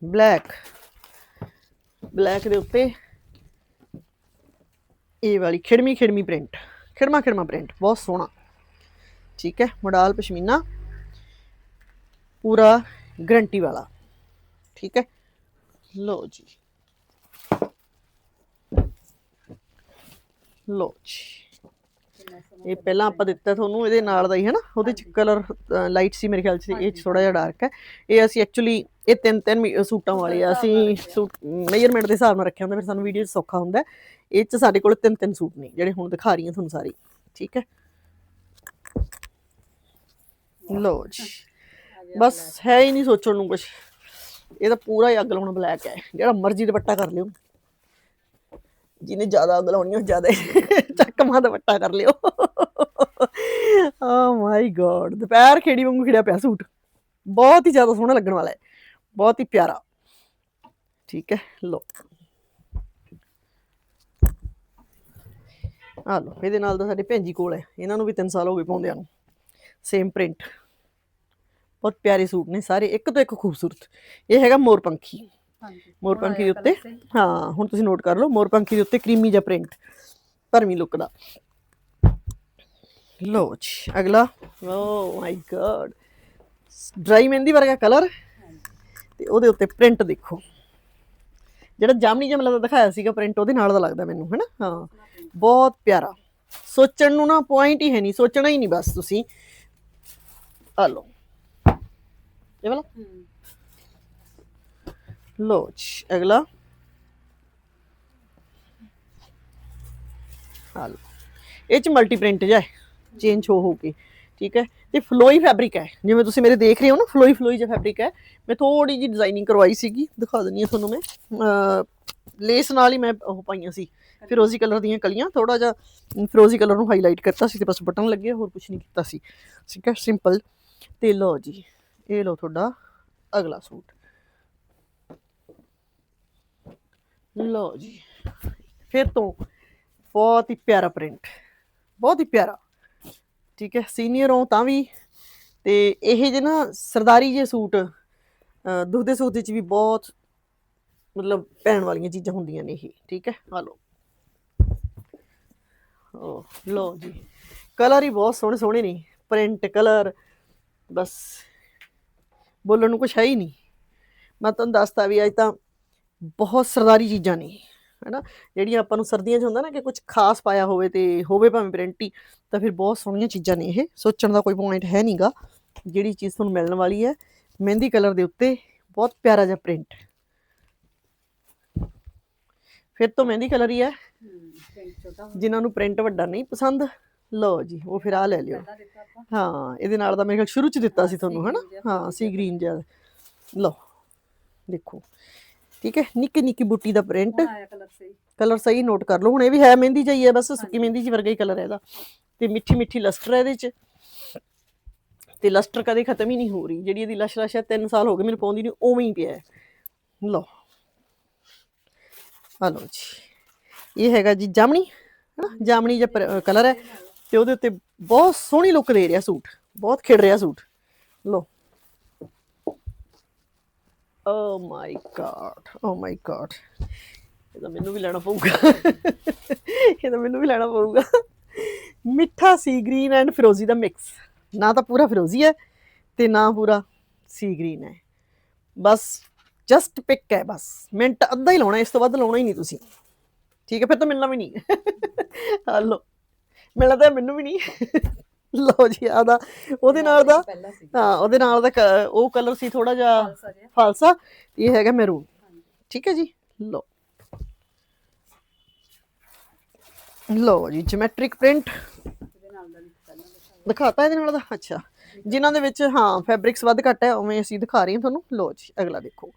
ਬਲੈਕ ਬਲੈਕ ਦੇ ਉੱਤੇ ਇਹ ਵਾਲੀ ਖਿੜਮੀ ਖਿੜਮੀ ਪ੍ਰਿੰਟ, ਖਿੜਮਾ ਖਿੜਮਾ ਪ੍ਰਿੰਟ, ਬਹੁਤ ਸੋਹਣਾ। ਠੀਕ ਹੈ ਮੋਡਾਲ ਪਸ਼ਮੀਨਾ, ਪੂਰਾ ਗਰੰਟੀ ਵਾਲਾ। ਠੀਕ ਹੈ ਲੋ ਜੀ। ਲੋ ਜੀ। ਇਹ ਪਹਿਲਾਂ ਆਪਾਂ ਦਿੱਤਾ ਤੁਹਾਨੂੰ ਇਹਦੇ ਨਾਲ ਦਾ ਹੀ ਹੈ ਨਾ ਉਹਦੇ ਚ ਕਲਰ ਲਾਈਟ ਸੀ ਮੇਰੇ ਖਿਆਲ ਚ ਇਹ ਥੋੜਾ ਜਿਹਾ ਡਾਰਕ ਹੈ। ਇਹ ਅਸੀਂ ਐਕਚੁਅਲੀ ਇਹ ਤਿੰਨ ਤਿੰਨ ਸੂਟਾਂ ਵਾਲੇ ਆ ਅਸੀਂ ਮੇਜਰਮੈਂਟ ਦੇ ਹਿਸਾਬ ਨਾਲ ਰੱਖਿਆ ਹੁੰਦਾ ਫਿਰ ਸਾਨੂੰ ਵੀਡੀਓ ਸੌਖਾ ਹੁੰਦਾ ਹੈ। ਇਹ ਚ ਸਾਡੇ ਕੋਲ ਤਿੰਨ ਤਿੰਨ ਸੂਟ ਨੇ ਜਿਹੜੇ ਹੁਣ ਦਿਖਾ ਰਹੀ ਹਾਂ ਤੁਹਾਨੂੰ ਸਾਰੇ। ਠੀਕ ਹੈ? ਲੋ ਜੀ। ਬਸ ਹੈ ਹੀ ਨਹੀਂ ਸੋਚਣ ਨੂੰ ਕੁਝ ਇਹ ਤਾਂ ਪੂਰਾ ਹੀ ਅੱਗ ਲਾਉਣਾ ਬਲੈਕ ਹੈ। ਜਿਹੜਾ ਮਰਜ਼ੀ ਦੁਪੱਟਾ ਕਰ ਲਿਓ। ਜਿਹਨੇ ਜ਼ਿਆਦਾ ਅੱਗ ਲਾਉਣੀ ਉਹ ਜ਼ਿਆਦਾ ਚੱਕਮਾ ਦੁਪੱਟਾ ਕਰ ਲਿਓ। ਓ ਮਾਈ ਗॉड ਦੁਪਹਿਰ ਖੇੜੀ ਵਾਂਗੂ ਖਿੜਿਆ ਪਿਆ ਸੂਟ। ਬਹੁਤ ਹੀ ਜ਼ਿਆਦਾ ਸੋਹਣਾ ਲੱਗਣ ਵਾਲਾ ਹੈ। ਬਹੁਤ ਹੀ ਪਿਆਰਾ। ਠੀਕ ਹੈ ਲੋ ਆ ਲੋ ਇਹਦੇ ਨਾਲ ਤਾਂ ਸਾਡੇ ਭੈਣ ਜੀ ਕੋਲ ਹੈ। ਇਹਨਾਂ ਨੂੰ ਵੀ 3 ਸਾਲ ਹੋ ਗਏ ਪਾਉਂਦਿਆਂ ਨੂੰ। ਸੇਮ ਪ੍ਰਿੰਟ ਬਹੁਤ ਪਿਆਰੇ ਸੂਟ ਨੇ ਸਾਰੇ ਇੱਕ ਤੋਂ ਇੱਕ ਖੂਬਸੂਰਤ। ਇਹ ਹੈਗਾ ਮੋਰਪੰਖੀ ਹਾਂਜੀ। ਮੋਰਪੰਖੀ ਦੇ ਉੱਤੇ। ਹਾਂ ਹੁਣ ਤੁਸੀਂ ਨੋਟ ਕਰ ਲਓ ਮੋਰਪੰਖੀ ਦੇ ਉੱਤੇ ਕਰੀਮੀ ਜਿਹਾ ਪ੍ਰਿੰਟ ਭਰਵੀਂ ਲੁੱਕ ਦਾ। ਲੋ ਜੀ ਅਗਲਾ। ਓ ਮਾਈ ਗॉड ਡਰਾਈ ਮਹਿੰਦੀ ਵਰਗਾ ਕਲਰ ਤੇ ਉਹਦੇ ਉੱਤੇ ਪ੍ਰਿੰਟ ਦੇਖੋ। ਜਿਹੜਾ ਜਾਮਨੀ ਜਿਹਾ ਮੈਨੂੰ ਦਿਖਾਇਆ ਸੀਗਾ ਪ੍ਰਿੰਟ ਉਹਦੇ ਨਾਲ ਦਾ ਲੱਗਦਾ ਮੈਨੂੰ ਹੈਨਾ? ਹਾਂ। ਬਹੁਤ ਪਿਆਰਾ। ਸੋਚਣ ਨੂੰ ਨਾ ਪੁਆਇੰਟ ਹੀ ਹੈ ਨਹੀਂ ਸੋਚਣਾ ਹੀ ਨਹੀਂ ਬਸ ਤੁਸੀਂ। ਆ ਲਓ। ਇਹ ਵਾਲਾ। ਲੋ ਜੀ ਅਗਲਾ। ਆ ਲਓ ਇਹ ਚ ਮਲਟੀ ਪ੍ਰਿੰਟ ਜਾ ਚੇਂਜ ਹੋ ਹੋ ਕੇ, ਠੀਕ ਹੈ? ਤੇ ਫਲੋਈ ਫੈਬਰਿਕ ਹੈ। ਜਿਵੇਂ ਤੁਸੀਂ ਮੇਰੇ ਦੇਖ ਰਹੇ ਹੋ ਨਾ ਫਲੋਈ ਫਲੋਈ ਜਿਹਾ ਫੈਬਰਿਕ ਹੈ। ਮੈਂ ਥੋੜੀ ਜੀ ਡਿਜ਼ਾਈਨਿੰਗ ਕਰਵਾਈ ਸੀਗੀ, ਦਿਖਾ ਦਿੰਨੀ ਆ ਤੁਹਾਨੂੰ ਮੈਂ। ਲੇਸ ਨਾਲ ਹੀ ਮੈਂ ਉਹ ਪਾਈਆਂ ਸੀ, ਫਿਰੋਜ਼ੀ ਕਲਰ ਦੀਆਂ ਕਲੀਆਂ। ਥੋੜਾ ਜਿਹਾ ਫਿਰੋਜ਼ੀ ਕਲਰ ਨੂੰ ਹਾਈਲਾਈਟ ਕਰਤਾ ਸੀ ਤੇ ਬਸ ਬਟਨ ਲੱਗੇ, ਹੋਰ ਕੁਝ ਨਹੀਂ ਕੀਤਾ ਸੀ। ਠੀਕ ਹੈ? ਸਿੰਪਲ ਤੇ ਲਓ ਜੀ, ਇਹ ਲਓ ਤੁਹਾਡਾ ਅਗਲਾ ਸੂਟ। ਲਓ ਜੀ, ਫਿਰ ਤੋਂ ਬਹੁਤ ਹੀ ਪਿਆਰਾ ਪ੍ਰਿੰਟ ਬਹੁਤ ਹੀ ਪਿਆਰਾ। ਠੀਕ ਹੈ ਸੀਨੀਅਰ ਹੋ ਤਾਂ ਵੀ। ਤੇ ਇਹ ਜੇ ਨਾ ਸਰਦਾਰੀ ਜੇ ਸੂਟ, ਅਹ ਦੁੱਧ ਦੇ ਸੂਟ ਵਿੱਚ ਵੀ ਬਹੁਤ ਮਤਲਬ ਪੈਣ ਵਾਲੀਆਂ ਚੀਜ਼ਾਂ ਹੁੰਦੀਆਂ ਨੇ ਇਹ, ਠੀਕ ਹੈ, ਆ ਲਓ। ਓ ਲਓ ਜੀ ਕਲਰ ਹੀ ਬਹੁਤ ਸੋਹਣੇ ਸੋਹਣੇ ਨੇ ਪ੍ਰਿੰਟ ਕਲਰ ਬਸ। ਬੋਲਣ ਨੂੰ ਕੁਝ ਹੈ ਹੀ ਨਹੀਂ। ਮੈਂ ਤੁਹਾਨੂੰ ਦੱਸਤਾ ਵੀ ਅੱਜ ਤਾਂ ਬਹੁਤ ਸਰਦਾਰੀ ਚੀਜ਼ਾਂ ਨੇ। ਹੈਨਾ? ਜਿਹੜੀਆਂ ਆਪਾਂ ਨੂੰ ਸਰਦੀਆਂ 'ਚ ਹੁੰਦਾ ਨਾ ਕਿ ਕੁਝ ਖਾਸ ਪਾਇਆ ਹੋਵੇ ਤੇ ਹੋਵੇ ਭਾਵੇਂ ਪ੍ਰਿੰਟ ਹੀ ਤਾਂ ਫਿਰ ਬਹੁਤ ਸੋਹਣੀਆਂ ਚੀਜ਼ਾਂ ਨੇ ਇਹ। ਸੋਚਣ ਦਾ ਕੋਈ ਪੁਆਇੰਟ ਹੈ ਨਹੀਂਗਾ ਜਿਹੜੀ ਚੀਜ਼ ਤੁਹਾਨੂੰ ਮਿਲਣ ਵਾਲੀ ਹੈ ਮਹਿੰਦੀ ਕਲਰ ਦੇ ਉੱਤੇ ਬਹੁਤ ਪਿਆਰਾ ਜਿਹਾ ਪ੍ਰਿੰਟ ਫਿਰ ਤੋਂ ਮਹਿੰਦੀ ਕਲਰ ਹੀ ਹੈ। ਹੂੰ ਹੋ ਜਿਨ੍ਹਾਂ ਨੂੰ ਪ੍ਰਿੰਟ ਵੱਡਾ ਨਹੀਂ ਪਸੰਦ ਲਓ ਜੀ ਉਹ ਫਿਰ ਆ ਲੈ ਲਿਓ। ਹਾਂ ਇਹਦੇ ਨਾਲ ਦਾ ਮੇਰੇ ਖਿਆਲ ਸ਼ੁਰੂ ਚ ਦਿੱਤਾ ਸੀ ਤੁਹਾਨੂੰ ਹਨਾ? ਹਾਂ ਸੀ ਗ੍ਰੀਨ ਜਿਹਾ। ਲਓ ਦੇਖੋ। ਠੀਕ ਹੈ? ਨਿੱਕੀ ਨਿੱਕੀ ਬੂਟੀ ਦਾ ਪ੍ਰਿੰਟ ਕਲਰ ਸਹੀ। ਕਲਰ ਸਹੀ ਨੋਟ ਕਰ ਲਓ। ਹੁਣ ਇਹ ਵੀ ਹੈ ਮਹਿੰਦੀ ਜਾਈ ਹੈ ਬਸ ਸੁੱਕੀ ਮਹਿੰਦੀ ਜੀ ਵਰਗਾ ਹੀ ਕਲਰ ਹੈ ਇਹਦਾ। ਤੇ ਮਿੱਠੀ ਮਿੱਠੀ ਲਸਟਰ ਹੈ ਇਹਦੇ ਚ। ਤੇ ਲਸਟਰ ਕਦੇ ਖਤਮ ਹੀ ਨਹੀਂ ਹੋ ਰਹੀ। ਜਿਹੜੀ ਇਹਦੀ ਲਸ਼ ਲਸ਼ ਹੈ 3 ਸਾਲ ਹੋ ਗਏ ਮੈਨੂੰ ਪਾਉਂਦੀ ਨੂੰ ਉਵੇਂ ਹੀ ਪਿਆ ਹੈ। ਲਓ। ਆ ਲਓ ਜੀ। ਇਹ ਹੈਗਾ ਜੀ ਜਾਮਣੀ ਹਨਾ? ਜਾਮਣੀ ਜਿਹਾ ਕਲਰ ਹੈ। ਤੇ ਉਹਦੇ ਉੱਤੇ ਬਹੁਤ ਸੋਹਣੀ ਲੁੱਕ ਦੇ ਰਿਹਾ ਸੂਟ। ਬਹੁਤ ਖਿੜ ਰਿਹਾ ਸੂਟ। ਲਓ। ਓ my god O my god ਇਹ ਤਾਂ ਮੈਨੂੰ ਵੀ ਲੈਣਾ ਪਊਗਾ। ਇਹ ਤਾਂ ਮੈਨੂੰ ਵੀ ਲੈਣਾ ਪਊਗਾ। ਮਿੱਠਾ ਸੀ ਗ੍ਰੀਨ ਐਂਡ ਫਿਰੋਜ਼ੀ ਦਾ ਮਿਕਸ ਨਾ ਤਾਂ ਪੂਰਾ ਫਿਰੋਜ਼ੀ ਹੈ ਤੇ ਨਾ ਪੂਰਾ ਸੀ ਗ੍ਰੀਨ ਹੈ। ਬਸ ਜਸਟ ਪਿਕ ਹੈ ਬਸ। ਮਿੰਟ ਅੱਧਾ ਹੀ ਲਾਉਣਾ, ਇਸ ਤੋਂ ਵੱਧ ਲਾਉਣਾ ਹੀ ਨਹੀਂ ਤੁਸੀਂ। ਠੀਕ ਹੈ, ਫਿਰ ਤਾਂ ਮਿਲਣਾ ਵੀ ਨਹੀਂ। ਹਲੋ ਮਿਲਣਾ ਤਾਂ ਮੈਨੂੰ ਵੀ ਨਹੀਂ। ਲਓ ਜੀ ਆਦਾ ਉਹਦੇ ਨਾਲ ਦਾ ਪਹਿਲਾਂ ਸੀ ਹਾਂ ਉਹਦੇ ਨਾਲ ਦਾ ਕ- ਉਹ ਕਲਰ ਸੀ ਥੋੜਾ ਜਿਹਾ ਖਾਲਸਾ ਫਾਲਸਾ ਇਹ ਹੈਗਾ ਮੈਰੂਨ ਠੀਕ ਹੈ ਜੀ ਲਓ। ਲਓ ਜੀ ਜਿਓਮੈਟ੍ਰਿਕ ਪ੍ਰਿੰਟ ਇਹਦੇ ਨਾਲ ਦਾ ਵੀ ਪਹਿਲਾਂ ਦਿਖਾਇਆ ਦਿਖਾਤਾ ਇਹਦੇ ਨਾਲ ਦਾ? ਅੱਛਾ। ਜਿਨ੍ਹਾਂ ਦੇ ਵਿੱਚ ਹਾਂ ਫੈਬਰਿਕਸ ਵੱਧ ਘੱਟ ਹੈ ਉਵੇਂ ਅਸੀਂ ਦਿਖਾ ਰਹੇ ਹਾਂ ਤੁਹਾਨੂੰ। ਲਓ ਜੀ ਅਗਲਾ ਦੇਖੋ।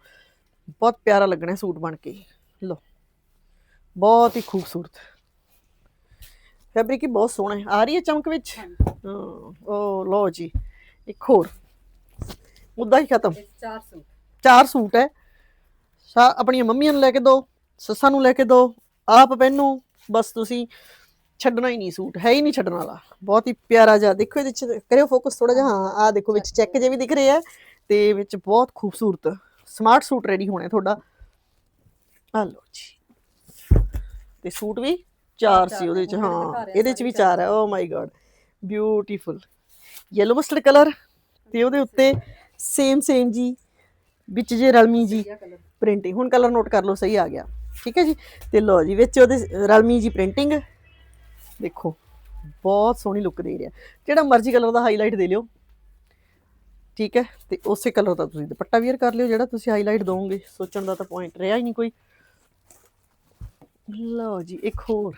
ਬਹੁਤ ਪਿਆਰਾ ਲੱਗਣਾ ਹੈ ਸੂਟ ਬਣ ਕੇ। ਲਓ। ਬਹੁਤ ਹੀ ਖੂਬਸੂਰਤ। ਫੈਬਰਿਕ ਹੀ ਬਹੁਤ ਸੋਹਣਾ ਹੈ। ਆ ਰਹੀ ਹੈ ਚਮਕ ਵਿੱਚ? ਹਾਂ। ਉਹ ਲਓ ਜੀ ਇੱਕ ਹੋਰ। ਮੁੱਦਾ ਹੀ ਖਤਮ। ਚਾਰ ਸੂਟ। ਚਾਰ ਸੂਟ ਹੈ। ਸਾ ਆਪਣੀਆਂ ਮੰਮੀਆਂ ਨੂੰ ਲੈ ਕੇ ਦਿਓ ਸੱਸਾਂ ਨੂੰ ਲੈ ਕੇ ਦਿਓ ਆਪ ਪਹਿਨੋ ਬਸ ਤੁਸੀਂ ਛੱਡਣਾ ਹੀ ਨਹੀਂ ਸੂਟ ਹੈ ਹੀ ਨਹੀਂ ਛੱਡਣ ਵਾਲਾ। ਬਹੁਤ ਹੀ ਪਿਆਰਾ ਜਿਹਾ ਦੇਖੋ ਇਹਦੇ ਚ ਕਰਿਓ ਫੋਕਸ ਥੋੜਾ ਜਿਹਾ। ਹਾਂ ਆ ਦੇਖੋ ਵਿੱਚ ਚੈੱਕ ਜੇ ਵੀ ਦਿਖ ਰਹੇ ਆ ਤੇ ਵਿੱਚ ਬਹੁਤ ਖੂਬਸੂਰਤ ਸਮਾਰਟ ਸੂਟ ਰੈਡੀ ਹੋਣਾ ਹੈ ਤੁਹਾਡਾ। ਆ ਲਓ ਜੀ। ਤੇ ਸੂਟ ਵੀ ਚਾਰ ਸੀ ਉਹਦੇ ਚ ਹਾਂ ਇਹਦੇ ਚ ਵੀ ਚਾਰ ਹੈ ਓ my god beautiful yellow mustard colour ਤੇ ਉਹਦੇ ਉੱਤੇ ਸੇਮ ਸੇਮ ਜੀ ਵਿੱਚ ਜੇ ਰਲਮੀ ਜੀ ਪ੍ਰਿੰਟਿੰਗ ਹੁਣ ਕਲਰ ਨੋਟ ਕਰ ਲਓ ਸਹੀ ਆ ਗਿਆ। ਠੀਕ ਹੈ ਜੀ? ਤੇ ਲਓ ਜੀ ਵਿੱਚ ਉਹਦੇ ਰਲਮੀ ਜੀ ਪ੍ਰਿੰਟਿੰਗ ਦੇਖੋ ਬਹੁਤ ਸੋਹਣੀ ਲੁੱਕ ਦੇ ਰਿਹਾ। ਜਿਹੜਾ ਮਰਜ਼ੀ ਕਲਰ ਦਾ ਹਾਈਲਾਈਟ ਦੇ ਲਿਓ। ਠੀਕ ਹੈ? ਤੇ ਉਸੇ ਕਲਰ ਦਾ ਤੁਸੀਂ ਦੁਪੱਟਾ ਵੀਅਰ ਕਰ ਲਿਓ ਜਿਹੜਾ ਤੁਸੀਂ ਹਾਈਲਾਈਟ ਦੋਗੇ ਸੋਚਣ ਦਾ ਤਾਂ ਪੁਆਇੰਟ ਰਿਹਾ ਹੀ ਨਹੀਂ ਕੋਈ। ਲਓ ਜੀ ਇੱਕ ਹੋਰ।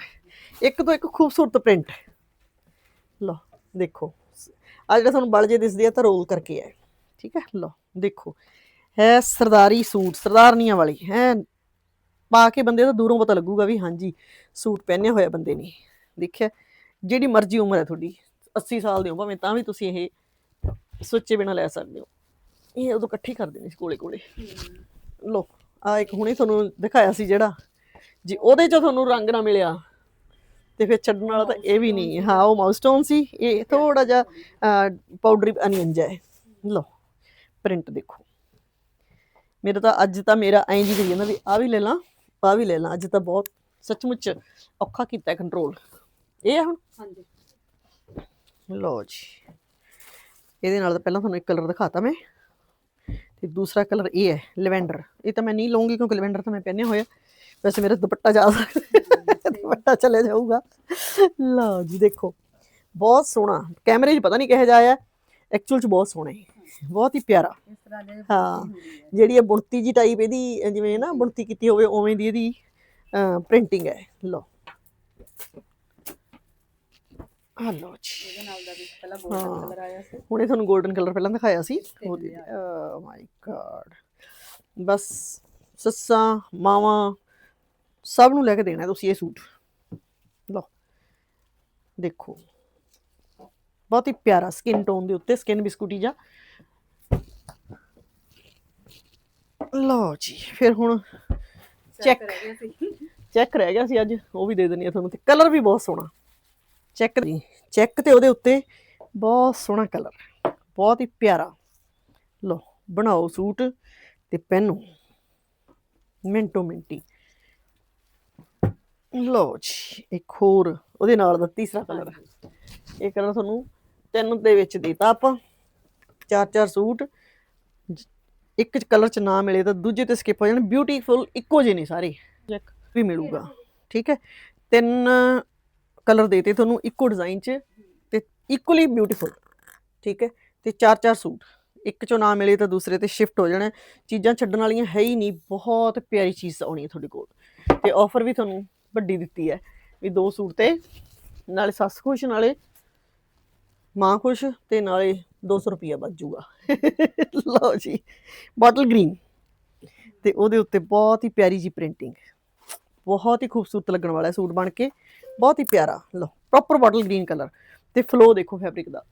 ਇੱਕ ਤੋਂ ਇੱਕ ਖੂਬਸੂਰਤ ਪ੍ਰਿੰਟ। ਲਓ ਦੇਖੋ। ਆ ਜਿਹੜਾ ਤੁਹਾਨੂੰ ਬਲ ਜੇ ਦਿਸਦੀ ਆ ਤਾਂ ਰੋਲ ਕਰਕੇ ਹੈ ਠੀਕ ਹੈ? ਲਓ ਦੇਖੋ। ਹੈ ਸਰਦਾਰੀ ਸੂਟ ਸਰਦਾਰਨੀਆਂ ਵਾਲੀ। ਹੈ ਪਾ ਕੇ ਬੰਦੇ ਦਾ ਦੂਰੋਂ ਪਤਾ ਲੱਗੂਗਾ ਵੀ ਹਾਂਜੀ ਸੂਟ ਪਹਿਨਿਆ ਹੋਇਆ ਬੰਦੇ ਨੇ। ਦੇਖਿਆ? ਜਿਹੜੀ ਮਰਜ਼ੀ ਉਮਰ ਹੈ ਤੁਹਾਡੀ 80 ਸਾਲ ਦੇ ਹੋ ਭਾਵੇਂ ਤਾਂ ਵੀ ਤੁਸੀਂ ਇਹ ਸੋਚੇ ਬਿਨਾ ਲੈ ਸਕਦੇ ਹੋ। ਇਹ ਉਦੋਂ ਇਕੱਠੀ ਕਰ ਦੇਣੀ ਸੀ ਕੋਲੇ ਕੋਲੇ ਲੋ ਆ ਇੱਕ ਹੁਣੇ ਤੁਹਾਨੂੰ ਦਿਖਾਇਆ ਸੀ ਜਿਹੜਾ। ਜੇ ਉਹਦੇ ਚ ਤੁਹਾਨੂੰ ਰੰਗ ਨਾ ਮਿਲਿਆ। ਤੇ ਫਿਰ ਛੱਡਣ ਵਾਲਾ ਤਾਂ ਇਹ ਵੀ ਨਹੀਂ ਹੈ। ਉਹ ਮਾਊਸਟੋਨ ਸੀ। ਇਹ ਥੋੜਾ ਜਿਹਾ ਪਾਊਡਰੀ ਅਨੀਅਨ ਹੈ। ਲੋ ਪ੍ਰਿੰਟ ਦੇਖੋ। ਮੇਰਾ ਤਾਂ ਅੱਜ ਤਾਂ ਮੇਰਾ ਐਂ ਜੀ ਕਰੀ ਜਾਂਦਾ ਵੀ ਆ ਵੀ ਲੈ ਲਾਂ ਆ ਵੀ ਲੈ ਲਾਂ। ਅੱਜ ਤਾਂ ਬਹੁਤ ਸੱਚਮੁੱਚ ਔਖਾ ਕੀਤਾ ਕੰਟਰੋਲ ਇਹ ਆ ਹੁਣ? ਹਾਂਜੀ। ਲਓ ਜੀ। ਇਹਦੇ ਨਾਲ ਤਾਂ ਪਹਿਲਾਂ ਤੁਹਾਨੂੰ ਇੱਕ ਕਲਰ ਦਿਖਾਤਾ ਮੈਂ। ਤੇ ਦੂਸਰਾ ਕਲਰ ਇਹ ਹੈ ਲਵੈਂਡਰ ਇਹ ਤਾਂ ਮੈਂ ਨਹੀਂ ਲਵਾਂਗੀ ਕਿਉਂਕਿ ਲਵੈਂਡਰ ਤਾਂ ਮੈਂ ਪਹਿਨਿਆ ਹੋਇਆ ਵੈਸੇ ਮੇਰਾ ਦੁਪੱਟਾ ਜਾ ਦੁਪੱਟਾ ਚਲੇ ਜਾਊਗਾ। ਲਓ ਜੀ ਦੇਖੋ। ਬਹੁਤ ਸੋਹਣਾ। ਕੈਮਰੇ 'ਚ ਪਤਾ ਨਹੀਂ ਕਿਹੋ ਜਿਹਾ ਆਇਆ। ਐਕਚੁਅਲ 'ਚ ਬਹੁਤ ਸੋਹਣਾ ਹੈ ਬਹੁਤ ਹੀ ਪਿਆਰਾ। ਹਾਂ। ਜਿਹੜੀ ਇਹ ਬੁਣਤੀ ਜੀ ਟਾਈਪ ਇਹਦੀ ਜਿਵੇਂ ਨਾ ਬੁਣਤੀ ਕੀਤੀ ਹੋਵੇ ਉਵੇਂ ਦੀ ਇਹਦੀ ਪ੍ਰਿੰਟਿੰਗ ਹੈ। ਲਓ। ਆ ਲਓ ਜੀ। ਇਹਦੇ ਨਾਲ ਦਾ ਵੀ ਪਹਿਲਾਂ ਗੋਲਡਨ ਕਲਰ ਆਇਆ ਸੀ। ਹੁਣੇ ਤੁਹਾਨੂੰ 골ਡਨ ਕਲਰ ਪਹਿਲਾਂ ਦਿਖਾਇਆ ਸੀ। ਉਹਦੇ ਮਾਈ ਗॉड ਬਸ ਸੱਸਾਂ ਮਾਵਾਂ ਸਭ ਨੂੰ ਲੈ ਕੇ ਦੇਣਾ ਤੁਸੀਂ ਇਹ ਸੂਟ। ਲਓ। ਦੇਖੋ। ਬਹੁਤ ਹੀ ਪਿਆਰਾ ਸਕਿਨ ਟੋਨ ਦੇ ਉੱਤੇ ਸਕਿਨ ਬਿਸਕੁਟੀ ਜਾ। ਲਓ ਜੀ ਫਿਰ ਹੁਣ ਚੈੱਕ ਚੈੱਕ ਰਹਿ ਗਿਆ ਸੀ ਅੱਜ ਉਹ ਵੀ ਦੇ ਦਿੰਨੀ ਆ ਤੁਹਾਨੂੰ ਤੇ ਕਲਰ ਵੀ ਬਹੁਤ ਸੋਹਣਾ। ਚੈੱਕ ਜੀ ਚੈੱਕ ਤੇ ਉਹਦੇ ਉੱਤੇ ਬਹੁਤ ਸੋਹਣਾ ਕਲਰ ਬਹੁਤ ਹੀ ਪਿਆਰਾ। ਲਓ ਬਣਾਓ ਸੂਟ ਤੇ ਪਹਿਨੋ ਮਿੰਟੋ ਮਿੰਟੀ। ਲਓ ਜੀ ਇੱਕ ਹੋਰ ਉਹਦੇ ਨਾਲ ਦਾ ਤੀਸਰਾ ਕਲਰ ਇਹ ਕਲਰ ਤੁਹਾਨੂੰ ਤਿੰਨ ਦੇ ਵਿੱਚ ਦੇਤਾ ਆਪਾਂ। ਚਾਰ ਚਾਰ ਸੂਟ। ਇੱਕ ਕਲਰ ਚ ਨਾ ਮਿਲੇ ਤਾਂ ਦੂਜੇ ਤੇ ਸਕਿਪ ਹੋ ਜਾਣ। ਬਿਊਟੀਫੁਲ ਇੱਕੋ ਜਿਹੇ ਨੇ ਸਾਰੇ। ਚੈੱਕ ਵੀ ਮਿਲੂਗਾ। ਠੀਕ ਹੈ। ਤਿੰਨ ਕਲਰ ਦੇਤੇ ਤੁਹਾਨੂੰ ਇੱਕੋ ਡਿਜ਼ਾਈਨ 'ਚ ਤੇ ਇਕੁਅਲੀ ਬਿਊਟੀਫੁਲ ਠੀਕ ਹੈ। ਤੇ ਚਾਰ ਚਾਰ ਸੂਟ। ਇੱਕ ਚੋਂ ਨਾ ਮਿਲੇ ਤਾਂ ਦੂਸਰੇ ਤੇ ਸ਼ਿਫਟ ਹੋ ਜਾਣਾ। ਚੀਜ਼ਾਂ ਛੱਡਣ ਵਾਲੀਆਂ ਹੈ ਹੀ ਨਹੀਂ। ਬਹੁਤ ਪਿਆਰੀ ਚੀਜ਼ ਆਉਣੀ ਹੈ ਤੁਹਾਡੇ ਕੋਲ। ਤੇ ਆਫਰ ਵੀ ਤੁਹਾਨੂੰ ਵੱਡੀ ਦਿੱਤੀ ਹੈ ਵੀ ਦੋ ਸੂਟ ਤੇ ਨਾਲੇ ਸੱਸ ਖੁਸ਼, ਨਾਲੇ ਮਾਂ ਖੁਸ਼ ਤੇ ਨਾਲੇ 200 ਰੁਪਿਆ ਬਚ ਜੂਗਾ। ਲਓ ਜੀ ਬੋਟਲ ਗ੍ਰੀਨ ਤੇ ਉਹਦੇ ਉੱਤੇ ਬਹੁਤ ਹੀ ਪਿਆਰੀ ਜੀ ਪ੍ਰਿੰਟਿੰਗ ਬਹੁਤ ਹੀ ਖੂਬਸੂਰਤ ਲੱਗਣ ਵਾਲਾ ਸੂਟ ਬਣ ਕੇ, ਬਹੁਤ ਹੀ ਪਿਆਰਾ, ਲਓ ਪ੍ਰੋਪਰ ਬੋਟਲ ਗ੍ਰੀਨ ਕਲਰ ਤੇ ਫਲੋ ਦੇਖੋ ਫੈਬਰਿਕ ਦਾ।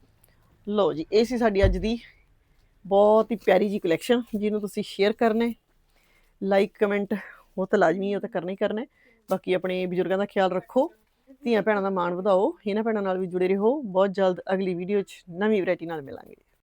ਲਓ ਜੀ, ਇਹ ਸੀ ਸਾਡੀ ਅੱਜ ਦੀ ਬਹੁਤ ਹੀ ਪਿਆਰੀ ਜੀ ਕਲੈਕਸ਼ਨ ਜਿਹਨੂੰ ਤੁਸੀਂ ਸ਼ੇਅਰ ਕਰਨਾ ਲਾਈਕ ਕਮੈਂਟ ਉਹ ਤਾਂ ਲਾਜ਼ਮੀ ਹੈ, ਉਹ ਤਾਂ ਕਰਨਾ ਹੀ ਕਰਨਾ ਬਾਕੀ ਆਪਣੇ ਬਜ਼ੁਰਗਾਂ ਦਾ ਖਿਆਲ ਰੱਖੋ, ਧੀਆਂ ਭੈਣਾਂ ਦਾ ਮਾਣ ਵਧਾਓ, ਇਹਨਾਂ ਭੈਣਾਂ ਨਾਲ ਵੀ ਜੁੜੇ ਰਹੋ, ਬਹੁਤ ਜਲਦ ਅਗਲੀ ਵੀਡੀਓ 'ਚ ਨਵੀਂ ਵੈਰਾਈਟੀ ਨਾਲ ਮਿਲਾਂਗੇ।